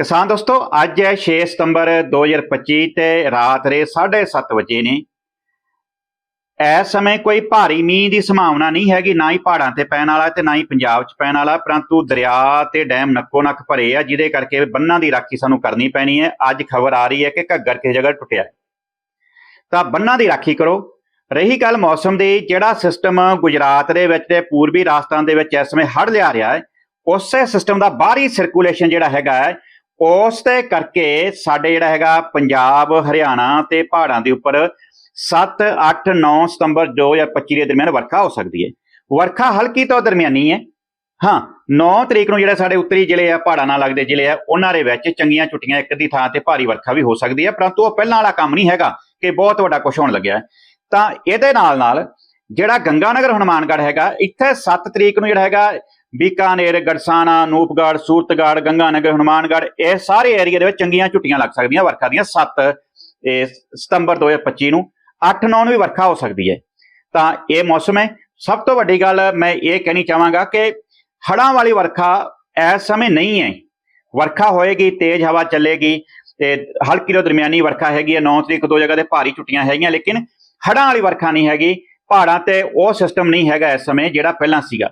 ਕਿਸਾਨ ਦੋਸਤੋ, ਅੱਜ ਹੈ 6 ਸਤੰਬਰ 2025 ਤੇ ਰਾਤ ਰੇ 7:30 ਵਜੇ ਨੇ। ਇਸ ਸਮੇਂ ਕੋਈ ਭਾਰੀ ਮੀਂਹ ਦੀ ਸੰਭਾਵਨਾ ਨਹੀਂ ਹੈਗੀ, ਨਾ ਹੀ ਪਹਾੜਾਂ ਤੇ ਪੈਣ ਵਾਲਾ ਤੇ ਨਾ ਹੀ ਪੰਜਾਬ 'ਚ ਪੈਣ ਵਾਲਾ, ਪਰੰਤੂ ਦਰਿਆ ਤੇ ਡੈਮ ਨੱਕੋ ਨੱਕ ਭਰੇ ਆ, ਜਿਹਦੇ ਕਰਕੇ ਬੰਨਾਂ ਦੀ ਰਾਖੀ ਸਾਨੂੰ ਕਰਨੀ ਪੈਣੀ ਹੈ। ਅੱਜ ਖਬਰ ਆ ਰਹੀ ਹੈ ਕਿ ਘੱਗਰ ਕਿਸੇ ਜਗ੍ਹਾ ਟੁੱਟਿਆ। ਤਾਂ ਬੰਨਾਂ ਦੀ ਰਾਖੀ ਕਰੋ। ਰਹੀ ਗੱਲ ਮੌਸਮ ਦੀ, ਜਿਹੜਾ ਸਿਸਟਮ ਗੁਜਰਾਤ ਦੇ ਵਿੱਚ ਤੇ ਪੂਰਬੀ ਰਾਜਸਥਾਨ ਦੇ ਵਿੱਚ ਇਸ ਸਮੇਂ ਹੜ੍ਹ ਲਿਆ ਰਿਹਾ ਹੈ, ਉਸੇ ਸਿਸਟਮ ਦਾ ਬਾਹਰੀ ਸਰਕੂਲੇਸ਼ਨ ਜਿਹੜਾ ਹੈਗਾ ਹੈ ਉਸ ਦੇ ਕਰਕੇ ਸਾਡੇ ਜਿਹੜਾ ਹੈਗਾ ਪੰਜਾਬ, ਹਰਿਆਣਾ ਤੇ ਪਹਾੜਾਂ ਦੇ ਉੱਪਰ 7 8 9 ਸਤੰਬਰ 2025 ਦੇ ਦਰਮਿਆਨ ਵਰਖਾ ਹੋ ਸਕਦੀ ਹੈ। ਵਰਖਾ ਹਲਕੀ ਤੋਂ ਦਰਮਿਆਨੀ ਹੈ। ਹਾਂ 9 ਤਰੀਕ ਨੂੰ ਜਿਹੜਾ ਸਾਡੇ ਉੱਤਰੀ ਜ਼ਿਲ੍ਹੇ ਆ, ਪਹਾੜਾਂ ਨਾਲ ਲੱਗਦੇ ਜ਼ਿਲ੍ਹੇ ਆ, ਉਹਨਾਂ ਦੇ ਵਿੱਚ ਚੰਗੀਆਂ ਛੁੱਟੀਆਂ ਇੱਕ ਦੀ ਥਾਂ ਤੇ ਭਾਰੀ ਵਰਖਾ ਵੀ ਹੋ ਸਕਦੀ ਹੈ, ਪਰੰਤੂ ਉਹ ਪਹਿਲਾਂ ਵਾਲਾ ਕੰਮ ਨਹੀਂ ਹੈਗਾ ਕਿ ਬਹੁਤ ਵੱਡਾ ਕੁਝ ਹੋਣ ਲੱਗਿਆ ਤਾਂ ਇਹਦੇ ਨਾਲ ਨਾਲ ਜਿਹੜਾ ਗੰਗਾਨਗਰ ਹਨੂਮਾਨਗੜ੍ਹ ਹੈਗਾ, ਇੱਥੇ 7 ਤਰੀਕ ਨੂੰ ਜਿਹੜਾ ਹੈਗਾ, ਬੀਕਾਨੇਰ, ਗੜਸਾਣਾ, ਨੂਪਗੜ੍ਹ, ਸੂਰਤਗੜ੍ਹ, ਗੰਗਾਨਗਰ, ਹਨੂਮਾਨਗੜ੍ਹ, ਇਹ ਸਾਰੇ ਏਰੀਆ ਦੇ ਵਿੱਚ ਚੰਗੀਆਂ ਝੁੱਟੀਆਂ ਲੱਗ ਸਕਦੀਆਂ, ਵਰਖਾ ਦੀਆਂ 7 ਸਤੰਬਰ 2025 ਨੂੰ। 8 9 ਨੂੰ ਵੀ ਵਰਖਾ ਹੋ ਸਕਦੀ ਹੈ। ਤਾਂ ਇਹ ਮੌਸਮ ਹੈ। ਸਭ ਤੋਂ ਵੱਡੀ ਗੱਲ ਮੈਂ ਇਹ ਕਹਿਣੀ ਚਾਹਾਂਗਾ ਕਿ ਹੜ੍ਹਾਂ ਵਾਲੀ ਵਰਖਾ ਇਸ ਸਮੇਂ ਨਹੀਂ ਹੈ। ਵਰਖਾ ਹੋਏਗੀ, ਤੇਜ਼ ਹਵਾ ਚੱਲੇਗੀ ਤੇ ਹਲਕੀ ਤੋਂ ਦਰਮਿਆਨੀ ਵਰਖਾ ਹੈਗੀ ਹੈ। 9 ਤਰੀਕ ਦੋ ਜਗ੍ਹਾ ਤੇ ਭਾਰੀ ਛੁੱਟੀਆਂ ਹੈਗੀਆਂ, ਲੇਕਿਨ ਹੜ੍ਹਾਂ ਵਾਲੀ ਵਰਖਾ ਨਹੀਂ ਹੈਗੀ। ਪਹਾੜਾਂ ਤੇ ਉਹ ਸਿਸਟਮ ਨਹੀਂ ਹੈਗਾ ਇਸ ਸਮੇਂ ਜਿਹੜਾ ਪਹਿਲਾਂ ਸੀਗਾ।